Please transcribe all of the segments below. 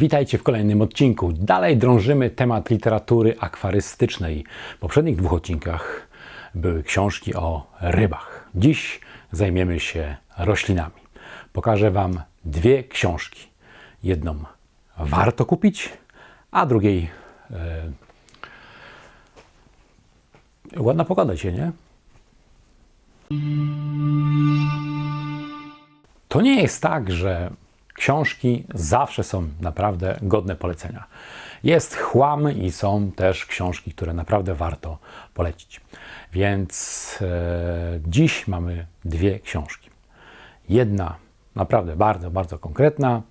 Witajcie w kolejnym odcinku. Dalej drążymy temat literatury akwarystycznej. W poprzednich dwóch odcinkach były książki o rybach. Dziś zajmiemy się roślinami. Pokażę Wam dwie książki. Jedną warto kupić, a drugiej e, ładna pogoda się, nie? To nie jest tak, że książki zawsze są naprawdę godne polecenia. Jest chłam i są też książki, które naprawdę warto polecić. Więc e, dziś mamy dwie książki. Jedna naprawdę bardzo, bardzo konkretna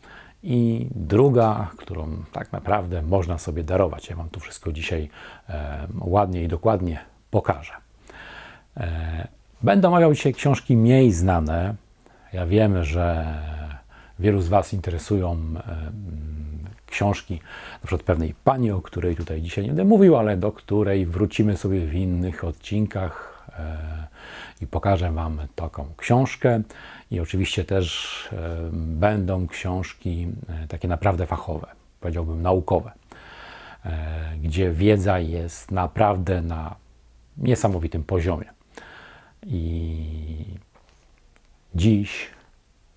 i druga, którą tak naprawdę można sobie darować. Ja Wam tu wszystko dzisiaj e, ładnie i dokładnie pokażę. E, Będę omawiał dzisiaj książki mniej znane. Ja wiem, że wielu z Was interesują e, książki, na przykład pewnej pani, o której tutaj dzisiaj nie będę mówił, ale do której wrócimy sobie w innych odcinkach e, i pokażę Wam taką książkę. I oczywiście też e, będą książki takie naprawdę fachowe, powiedziałbym naukowe, gdzie wiedza jest naprawdę na niesamowitym poziomie. I dziś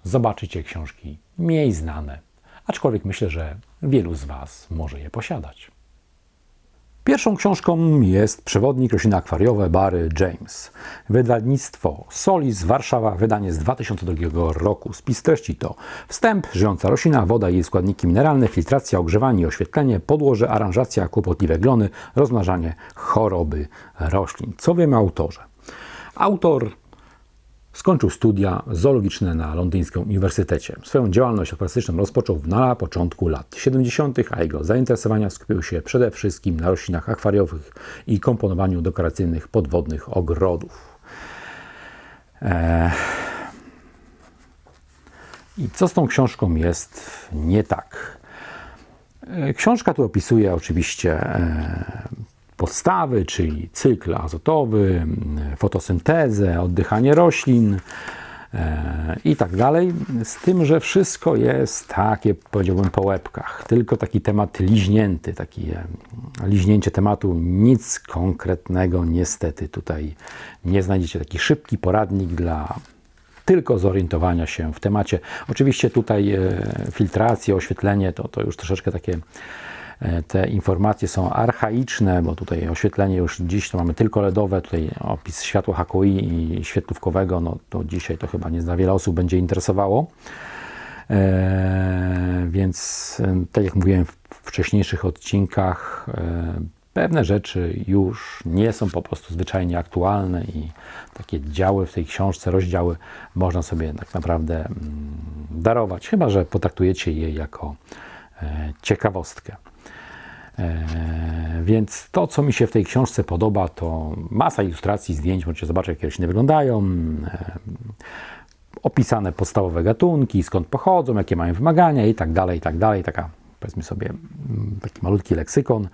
zobaczycie książki mniej znane, aczkolwiek myślę, że wielu z Was może je posiadać. Pierwszą książką jest Przewodnik rośliny akwariowe Barry James. Wydawnictwo Solis Warszawa, wydanie z 2002 roku. Spis treści to wstęp, żyjąca roślina, woda i jej składniki mineralne, filtracja, ogrzewanie i oświetlenie, podłoże, aranżacja, kłopotliwe glony, rozmnażanie, choroby roślin. Co wiemy o autorze? Autor Skończył studia zoologiczne na londyńskim uniwersytecie. Swoją działalność akwarystyczną rozpoczął na początku lat 70., a jego zainteresowania skupiły się przede wszystkim na roślinach akwariowych i komponowaniu dekoracyjnych podwodnych ogrodów. Eee... I co z tą książką jest nie tak? E, Książka tu opisuje oczywiście e, podstawy, czyli cykl azotowy, fotosyntezę, oddychanie roślin e, i tak dalej. Z tym, że wszystko jest takie, powiedziałbym, po łebkach. Tylko taki temat liźnięty, taki e, liźnięcie tematu. Nic konkretnego niestety tutaj nie znajdziecie. Taki szybki poradnik dla tylko zorientowania się w temacie. Oczywiście tutaj e, filtracje, oświetlenie to, to już troszeczkę takie te informacje są archaiczne, bo tutaj oświetlenie już dziś to mamy tylko LEDowe, tutaj opis światła HKI i świetlówkowego, no to dzisiaj to chyba nie za wiele osób będzie interesowało. E, więc e, tak jak mówiłem w wcześniejszych odcinkach, e, pewne rzeczy już nie są po prostu zwyczajnie aktualne i takie działy w tej książce, rozdziały można sobie tak naprawdę mm, darować, chyba że potraktujecie je jako e, ciekawostkę. E, więc to, co mi się w tej książce podoba, to masa ilustracji, zdjęć, możecie zobaczyć, jak rośliny wyglądają, e, opisane podstawowe gatunki, skąd pochodzą, jakie mają wymagania i tak dalej, i tak dalej. Taka, powiedzmy sobie, mm, taki malutki leksykon.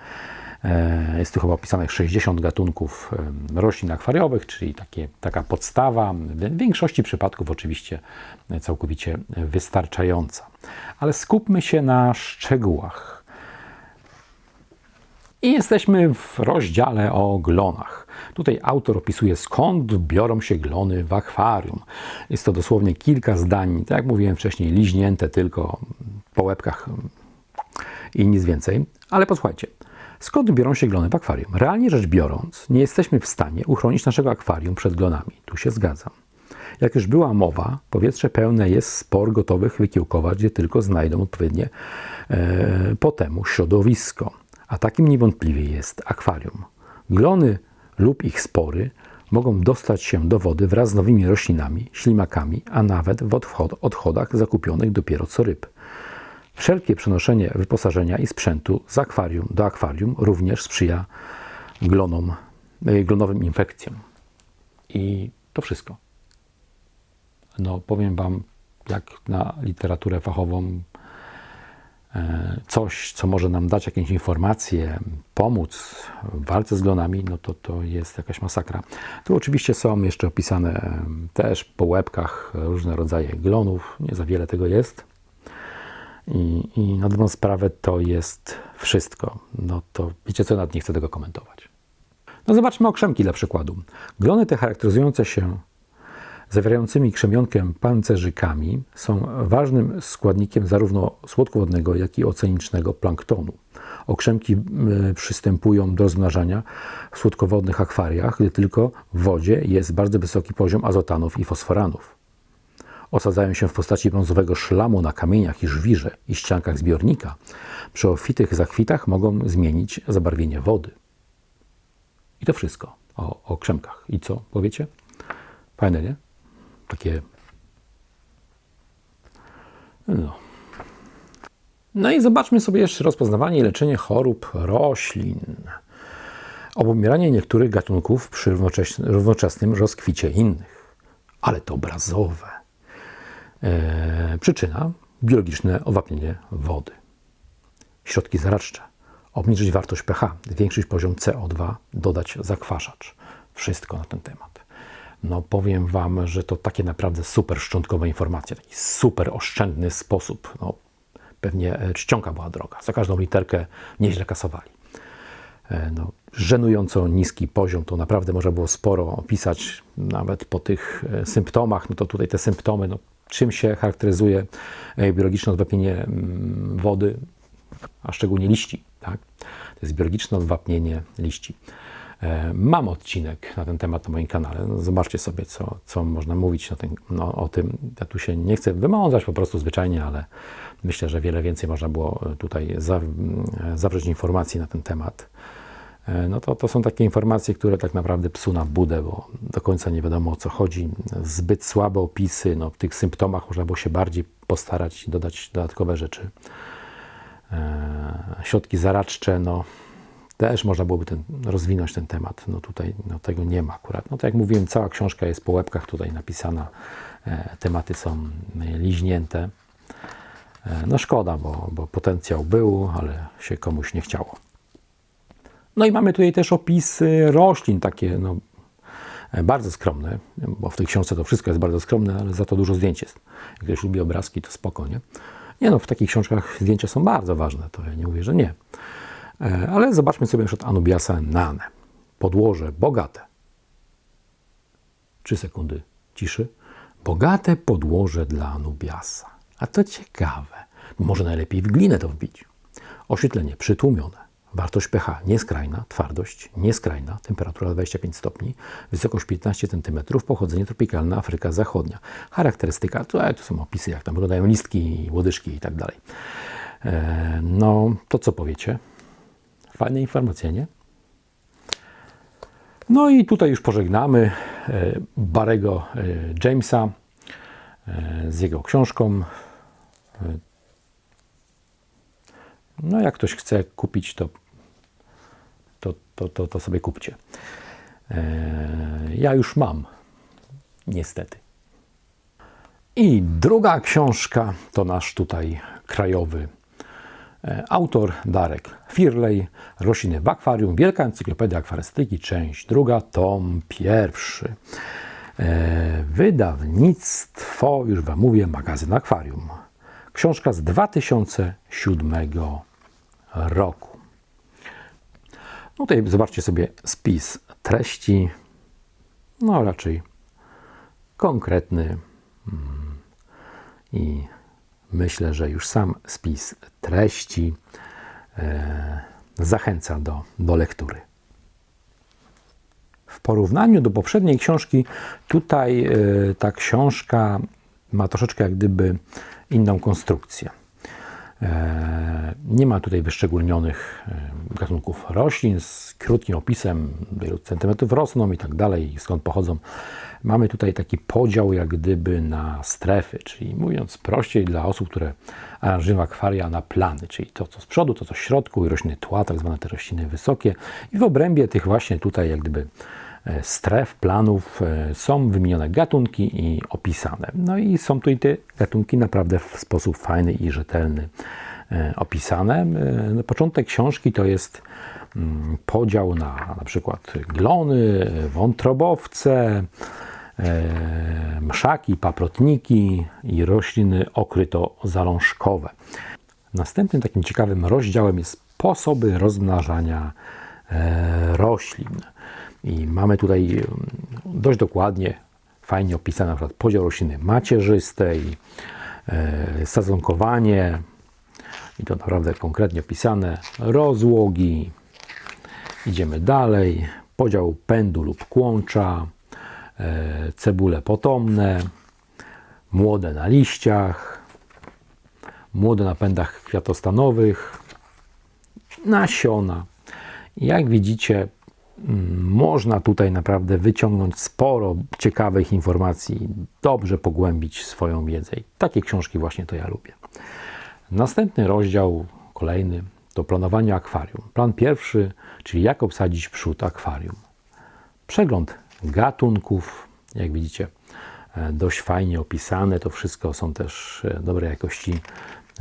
E, jest tu chyba opisanych 60 gatunków roślin akwariowych, czyli takie, taka podstawa, w większości przypadków oczywiście całkowicie wystarczająca. Ale skupmy się na szczegółach. I jesteśmy w rozdziale o glonach. Tutaj autor opisuje skąd biorą się glony w akwarium. Jest to dosłownie kilka zdań, tak jak mówiłem wcześniej, liźnięte tylko po łebkach i nic więcej. Ale posłuchajcie, skąd biorą się glony w akwarium? Realnie rzecz biorąc, nie jesteśmy w stanie uchronić naszego akwarium przed glonami. Tu się zgadzam. Jak już była mowa, powietrze pełne jest spor gotowych wykiełkować, gdzie tylko znajdą odpowiednie e, po temu środowisko a takim niewątpliwie jest akwarium. Glony lub ich spory mogą dostać się do wody wraz z nowymi roślinami, ślimakami, a nawet w odchodach zakupionych dopiero co ryb. Wszelkie przenoszenie wyposażenia i sprzętu z akwarium do akwarium również sprzyja glonom, e, glonowym infekcjom. I to wszystko. No, powiem Wam, jak na literaturę fachową coś, co może nam dać jakieś informacje, pomóc w walce z glonami, no to to jest jakaś masakra. Tu oczywiście są jeszcze opisane też po łebkach różne rodzaje glonów, nie za wiele tego jest. I, I na dobrą sprawę to jest wszystko. No to wiecie co, nawet nie chcę tego komentować. No zobaczmy okrzemki dla przykładu. Glony te charakteryzujące się zawierającymi krzemionkę pancerzykami są ważnym składnikiem zarówno słodkowodnego, jak i oceanicznego planktonu. Okrzemki przystępują do rozmnażania w słodkowodnych akwariach, gdy tylko w wodzie jest bardzo wysoki poziom azotanów i fosforanów. Osadzają się w postaci brązowego szlamu na kamieniach i żwirze i ściankach zbiornika. Przy ofitych zakwitach mogą zmienić zabarwienie wody. I to wszystko o, o krzemkach. I co powiecie? Fajne, nie? Takie. No. No i zobaczmy sobie jeszcze rozpoznawanie i leczenie chorób roślin. Obumieranie niektórych gatunków przy równoczesnym rozkwicie innych. Ale to obrazowe. Eee, przyczyna biologiczne owapnienie wody. Środki zaradcze obniżyć wartość pH, zwiększyć poziom CO2, dodać zakwaszacz. Wszystko na ten temat. No powiem Wam, że to takie naprawdę super szczątkowe informacje, taki super oszczędny sposób. No, pewnie e, czcionka była droga. Za każdą literkę nieźle kasowali. E, no, żenująco niski poziom, to naprawdę można było sporo opisać, nawet po tych e, symptomach. No to tutaj te symptomy, no, czym się charakteryzuje biologiczne odwapienie mm, wody, a szczególnie liści. Tak? To jest biologiczne odwapnienie liści. E, mam odcinek na ten temat na moim kanale. No, zobaczcie sobie, co, co można mówić no, o tym. Ja tu się nie chcę wymądzać po prostu zwyczajnie, ale myślę, że wiele więcej można było tutaj za, zawrzeć informacji na ten temat. E, no to, to są takie informacje, które tak naprawdę psu na budę, bo do końca nie wiadomo o co chodzi. Zbyt słabe opisy, no, w tych symptomach można było się bardziej postarać i dodać dodatkowe rzeczy. E, środki zaradcze, no też można byłoby ten, rozwinąć ten temat. No tutaj no tego nie ma akurat. No tak jak mówiłem, cała książka jest po łebkach tutaj napisana. E, tematy są liźnięte. E, no szkoda, bo, bo potencjał był, ale się komuś nie chciało. No i mamy tutaj też opisy roślin, takie no, bardzo skromne, bo w tej książce to wszystko jest bardzo skromne, ale za to dużo zdjęć jest. Jak ktoś lubi obrazki, to spokojnie. Nie no, w takich książkach zdjęcia są bardzo ważne, to ja nie mówię, że nie. E, ale zobaczmy sobie przed Anubiasa Nane. Podłoże bogate. Trzy sekundy ciszy. Bogate podłoże dla Anubiasa. A to ciekawe. Może najlepiej w glinę to wbić. Oświetlenie przytłumione. Wartość pH nieskrajna, twardość nieskrajna, temperatura 25 stopni, wysokość 15 cm, pochodzenie tropikalne, Afryka Zachodnia. Charakterystyka, to, to są opisy, jak tam wyglądają listki, łodyżki i tak dalej. E, no, to co powiecie? Fajne informacje, nie? No i tutaj już pożegnamy e, Barego e, Jamesa z jego książką. No jak ktoś chce kupić, to to, to, to, to sobie kupcie. E, ja już mam, niestety. I druga książka to nasz tutaj krajowy e, autor Darek Firley, Rośliny w akwarium, Wielka Encyklopedia Akwarystyki, część druga, tom pierwszy. E, wydawnictwo, już Wam mówię, magazyn Akwarium. Książka z 2007 roku. No tutaj zobaczcie sobie spis treści, no raczej konkretny mm, i myślę, że już sam spis treści e, zachęca do, do lektury. W porównaniu do poprzedniej książki, tutaj e, ta książka ma troszeczkę jak gdyby inną konstrukcję. E, nie ma tutaj wyszczególnionych gatunków roślin z krótkim opisem, ilu centymetrów rosną i tak dalej, skąd pochodzą. Mamy tutaj taki podział jak gdyby na strefy, czyli mówiąc prościej dla osób, które aranżują akwaria na plany, czyli to co z przodu, to co w środku i rośliny tła, tak zwane te rośliny wysokie i w obrębie tych właśnie tutaj jak gdyby e, stref, planów są wymienione gatunki i opisane. No i są tutaj te gatunki naprawdę w sposób fajny i rzetelny E, opisane. E, no, początek książki to jest mm, podział na na przykład glony, wątrobowce, e, mszaki, paprotniki i rośliny okryto-zalążkowe. Następnym takim ciekawym rozdziałem jest sposoby rozmnażania e, roślin. I mamy tutaj mm, dość dokładnie, fajnie opisane na przykład podział rośliny macierzystej, e, sadzonkowanie, i to naprawdę konkretnie opisane, rozłogi, idziemy dalej, podział pędu lub kłącza, e, cebule potomne, młode na liściach, młode na pędach kwiatostanowych, nasiona. Jak widzicie, mm, można tutaj naprawdę wyciągnąć sporo ciekawych informacji, dobrze pogłębić swoją wiedzę. I takie książki właśnie to ja lubię. Następny rozdział, kolejny, to planowanie akwarium. Plan pierwszy, czyli jak obsadzić przód akwarium. Przegląd gatunków, jak widzicie, e, dość fajnie opisane. To wszystko są też e, dobrej jakości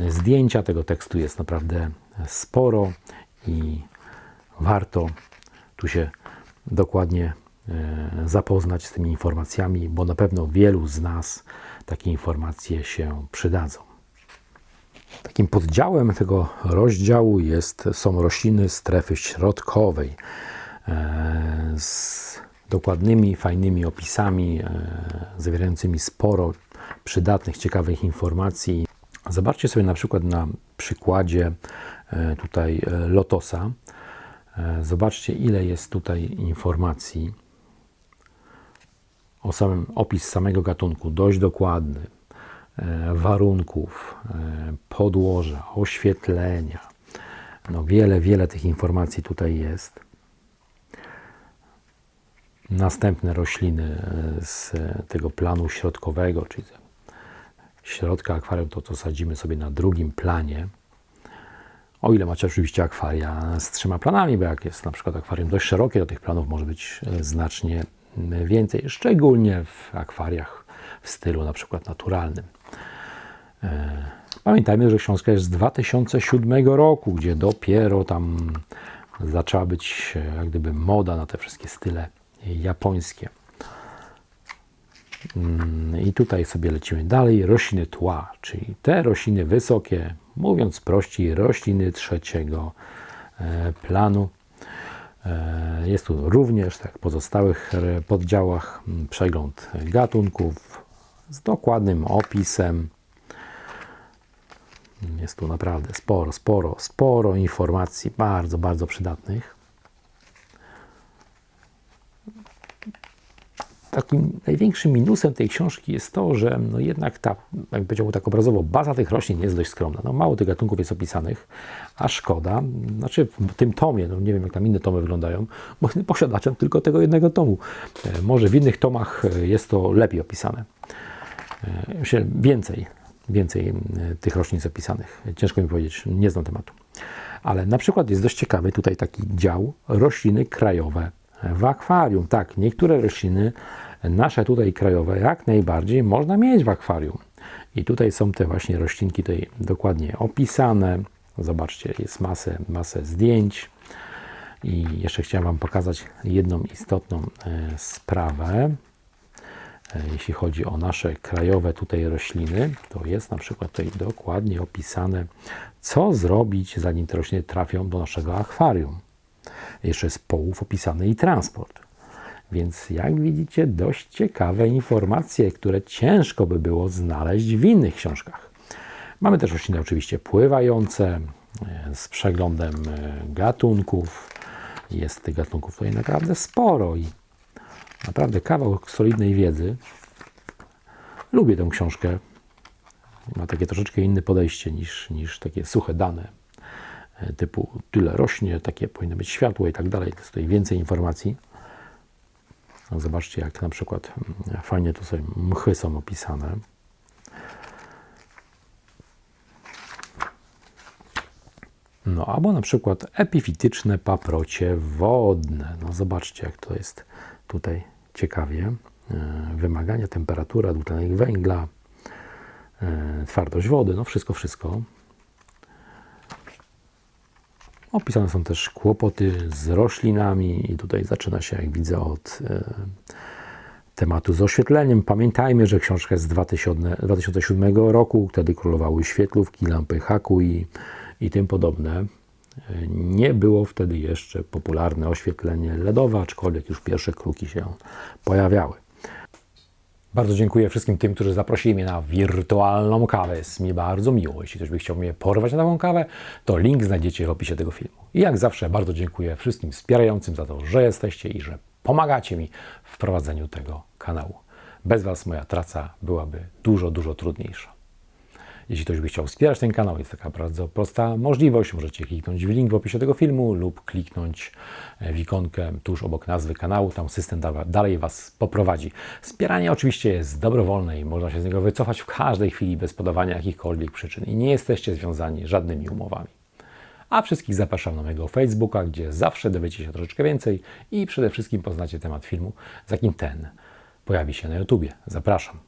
zdjęcia. Tego tekstu jest naprawdę sporo i warto tu się dokładnie e, zapoznać z tymi informacjami, bo na pewno wielu z nas takie informacje się przydadzą. Takim poddziałem tego rozdziału jest, są rośliny strefy środkowej e, z dokładnymi, fajnymi opisami, e, zawierającymi sporo przydatnych, ciekawych informacji. Zobaczcie sobie na przykład na przykładzie e, tutaj lotosa. Zobaczcie, ile jest tutaj informacji o samym opis samego gatunku, dość dokładny E, warunków, e, podłoża, oświetlenia. No wiele, wiele tych informacji tutaj jest. Następne rośliny e, z tego planu środkowego, czyli środka akwarium, to co sadzimy sobie na drugim planie. O ile macie oczywiście akwaria z trzema planami, bo jak jest na przykład akwarium dość szerokie, to tych planów może być znacznie więcej, szczególnie w akwariach w stylu na przykład naturalnym. E, pamiętajmy, że książka jest z 2007 roku, gdzie dopiero tam zaczęła być e, jak gdyby moda na te wszystkie style japońskie. Mm, I tutaj sobie lecimy dalej. Rośliny tła, czyli te rośliny wysokie, mówiąc prościej, rośliny trzeciego e, planu. Jest tu również, tak w pozostałych poddziałach, przegląd gatunków z dokładnym opisem jest tu naprawdę sporo, sporo, sporo informacji, bardzo, bardzo przydatnych. Takim największym minusem tej książki jest to, że no jednak ta, jak powiedziałbym tak obrazowo, baza tych roślin jest dość skromna. No mało tych gatunków jest opisanych, a szkoda. Znaczy w tym tomie, no nie wiem jak tam inne tomy wyglądają, bo posiadaczem tylko tego jednego tomu. E, może w innych tomach e, jest to lepiej opisane. E, myślę, więcej więcej tych roślin zapisanych. Ciężko mi powiedzieć, nie znam tematu. Ale na przykład jest dość ciekawy tutaj taki dział rośliny krajowe w akwarium. Tak, niektóre rośliny nasze tutaj krajowe jak najbardziej można mieć w akwarium. I tutaj są te właśnie roślinki tutaj dokładnie opisane. Zobaczcie, jest masę, masę zdjęć. I jeszcze chciałem Wam pokazać jedną istotną e, sprawę. E, jeśli chodzi o nasze krajowe tutaj rośliny, to jest na przykład tutaj dokładnie opisane, co zrobić, zanim te rośliny trafią do naszego akwarium. Jeszcze jest połów opisany i transport. Więc jak widzicie, dość ciekawe informacje, które ciężko by było znaleźć w innych książkach. Mamy też rośliny oczywiście pływające, e, z przeglądem e, gatunków. Jest tych gatunków tutaj naprawdę sporo i Naprawdę kawał solidnej wiedzy. Lubię tę książkę. Ma takie troszeczkę inne podejście niż, niż takie suche dane typu tyle rośnie, takie powinno być światło i tak dalej. Jest tutaj więcej informacji. No, zobaczcie, jak na przykład mm, fajnie tu sobie mchy są opisane. No, albo na przykład epifityczne paprocie wodne. No, zobaczcie, jak to jest tutaj ciekawie. E, wymagania, temperatura, dwutlenek węgla, e, twardość wody, no wszystko, wszystko. Opisane są też kłopoty z roślinami i tutaj zaczyna się, jak widzę, od e, tematu z oświetleniem. Pamiętajmy, że książka jest z 2000, 2007 roku, wtedy królowały świetlówki, lampy haku i, i tym podobne. Nie było wtedy jeszcze popularne oświetlenie LEDowe, aczkolwiek już pierwsze kruki się pojawiały. Bardzo dziękuję wszystkim tym, którzy zaprosili mnie na wirtualną kawę. Jest mi bardzo miło. Jeśli ktoś by chciał mnie porwać na taką kawę, to link znajdziecie w opisie tego filmu. I jak zawsze bardzo dziękuję wszystkim wspierającym za to, że jesteście i że pomagacie mi w prowadzeniu tego kanału. Bez Was moja praca byłaby dużo, dużo trudniejsza. Jeśli ktoś by chciał wspierać ten kanał, jest taka bardzo prosta możliwość. Możecie kliknąć w link w opisie tego filmu lub kliknąć w ikonkę tuż obok nazwy kanału. Tam system da- dalej Was poprowadzi. Wspieranie oczywiście jest dobrowolne i można się z niego wycofać w każdej chwili bez podawania jakichkolwiek przyczyn i nie jesteście związani żadnymi umowami. A wszystkich zapraszam na mojego Facebooka, gdzie zawsze dowiecie się troszeczkę więcej i przede wszystkim poznacie temat filmu, z jakim ten pojawi się na YouTubie. Zapraszam.